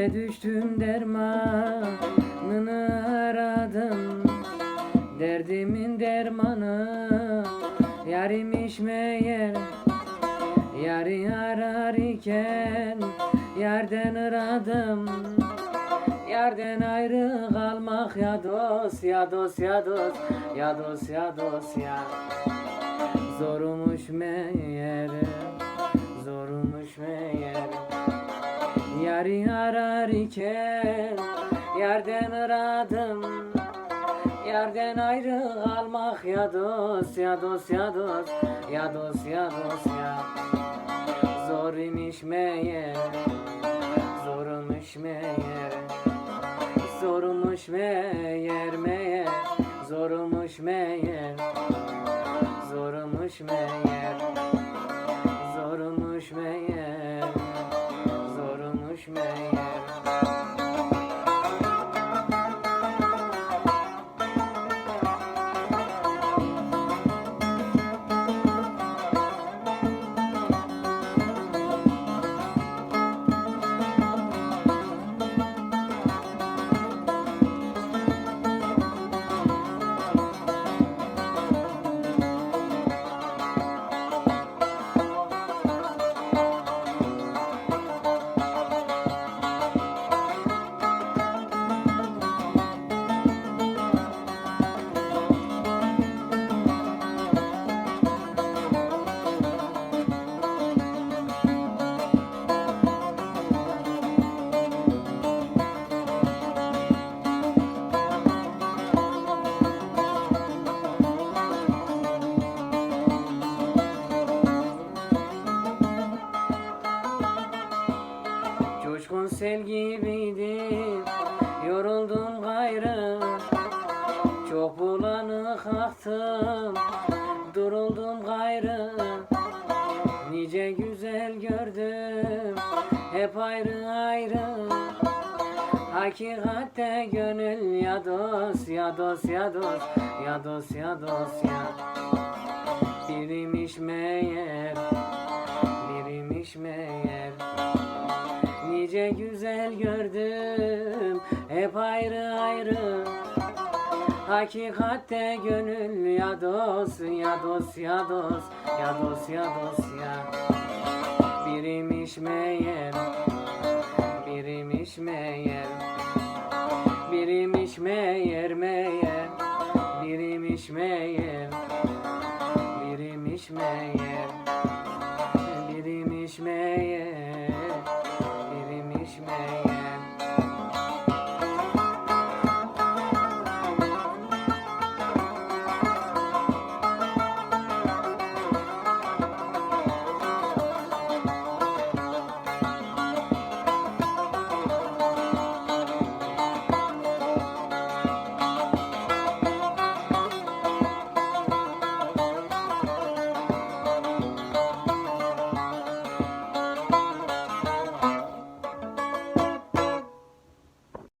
Derde düştüm dermanını aradım. Derdimin dermanı Yarimiş meğer. Yarı arar iken Yerden aradım Yerden ayrı kalmak ya dost ya dost ya dost Ya dost ya dost ya. Zormuş meğer Zormuş meğer Yarı arar iken Yerden aradım Yerden ayrı kalmak ya dost ya dost ya dost Ya dost ya dost ya. Zor imiş meğer Zormuş meğer Zormuş meğer meğer Zormuş meğer Zormuş meğer Zormuş meğer Coşkun sel gibiydim Yoruldum gayrı. Çok bulanık aktım. Duruldum gayrı. Nice güzel gördüm. Hep ayrı ayrı. Hakikatte gönül ya dost ya dost ya dost Ya dost ya dost ya. Biriymiş meğer Biriymiş meğer Güzel gördüm. Hep ayrı ayrı. Hakikatte gönül ya dost ya dost ya dost Ya dost ya dost ya. Biriymiş meğer Biriymiş meğer. Biriymiş meğer meğer. Biriymiş meğer Biriymiş meğer. Biriymiş meğer